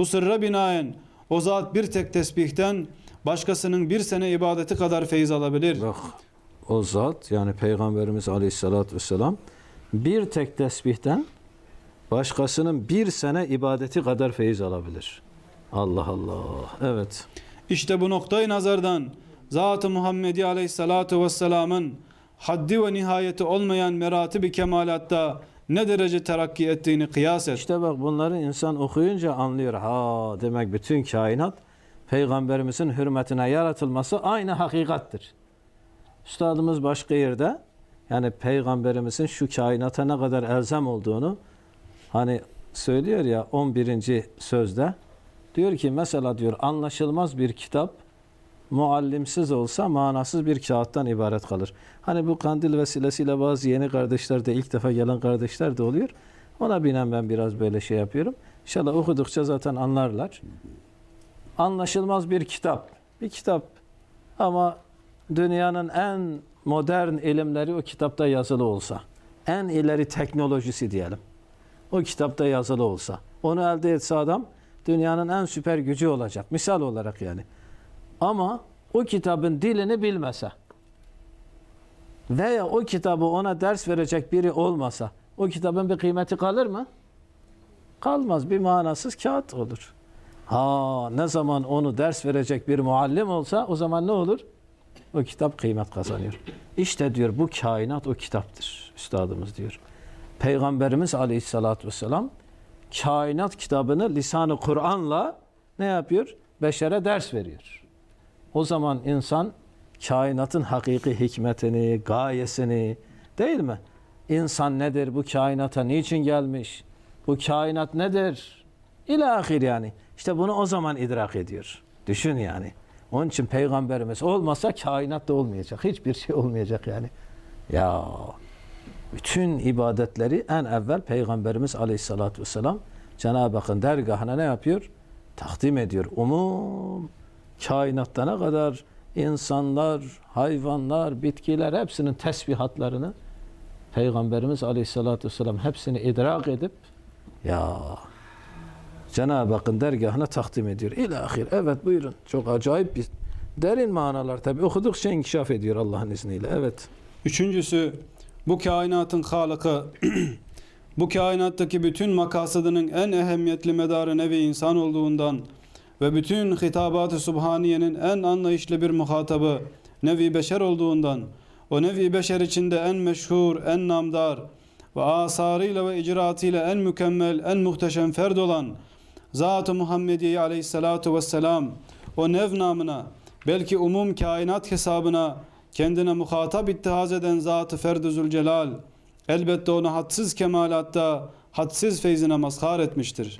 Bu sırra binaen o zat bir tek tesbihten başkasının bir sene ibadeti kadar feyiz alabilir. Bak o zat yani Peygamberimiz Aleyhisselatü Vesselam bir tek tesbihten başkasının bir sene ibadeti kadar feyiz alabilir. Allah Allah. Evet. İşte bu noktayı nazardan Zat-ı Muhammedi Aleyhisselatu Vesselam'ın haddi ve nihayeti olmayan meratibi kemalatta ne derece terakki ettiğini kıyas et. İşte bak bunları insan okuyunca anlıyor. Ha demek bütün kainat Peygamberimizin hürmetine yaratılması aynı hakikattir. Üstadımız başka yerde yani Peygamberimizin şu kainata ne kadar elzem olduğunu hani söylüyor ya 11. sözde diyor ki mesela diyor anlaşılmaz bir kitap muallimsiz olsa manasız bir kağıttan ibaret kalır. Hani bu kandil vesilesiyle bazı yeni kardeşler de ilk defa gelen kardeşler de oluyor. Ona binen ben biraz böyle şey yapıyorum. İnşallah okudukça zaten anlarlar. Anlaşılmaz bir kitap. Bir kitap ama dünyanın en modern ilimleri o kitapta yazılı olsa. En ileri teknolojisi diyelim. O kitapta yazılı olsa. Onu elde etse adam dünyanın en süper gücü olacak. Misal olarak yani. Ama o kitabın dilini bilmese veya o kitabı ona ders verecek biri olmasa o kitabın bir kıymeti kalır mı? Kalmaz. Bir manasız kağıt olur. Ha ne zaman onu ders verecek bir muallim olsa o zaman ne olur? O kitap kıymet kazanıyor. İşte diyor bu kainat o kitaptır. Üstadımız diyor. Peygamberimiz aleyhissalatü vesselam kainat kitabını lisanı Kur'an'la ne yapıyor? Beşere ders veriyor. O zaman insan kainatın hakiki hikmetini, gayesini değil mi? İnsan nedir? Bu kainata niçin gelmiş? Bu kainat nedir? İlahir yani. İşte bunu o zaman idrak ediyor. Düşün yani. Onun için peygamberimiz olmasa kainat da olmayacak. Hiçbir şey olmayacak yani. Ya bütün ibadetleri en evvel Peygamberimiz Aleyhisselatü Vesselam Cenab-ı Hakk'ın dergahına ne yapıyor? Takdim ediyor. Umum kainatta ne kadar insanlar, hayvanlar, bitkiler hepsinin tesbihatlarını Peygamberimiz Aleyhisselatü Vesselam hepsini idrak edip ya Cenab-ı Hakk'ın dergahına takdim ediyor. İlahir. Evet buyurun. Çok acayip bir derin manalar tabi okudukça inkişaf ediyor Allah'ın izniyle. Evet. Üçüncüsü bu kainatın halıkı bu kainattaki bütün makasıdının en ehemmiyetli medarı nevi insan olduğundan ve bütün hitabat-ı subhaniyenin en anlayışlı bir muhatabı nevi beşer olduğundan o nevi beşer içinde en meşhur, en namdar ve asarıyla ve icraatıyla en mükemmel, en muhteşem ferd olan Zat-ı Muhammediye aleyhissalatu vesselam o nev namına belki umum kainat hesabına kendine muhatap ittihaz eden Zat-ı Ferd-i Zülcelal elbette onu hadsiz kemalatta hadsiz feyzine mazhar etmiştir.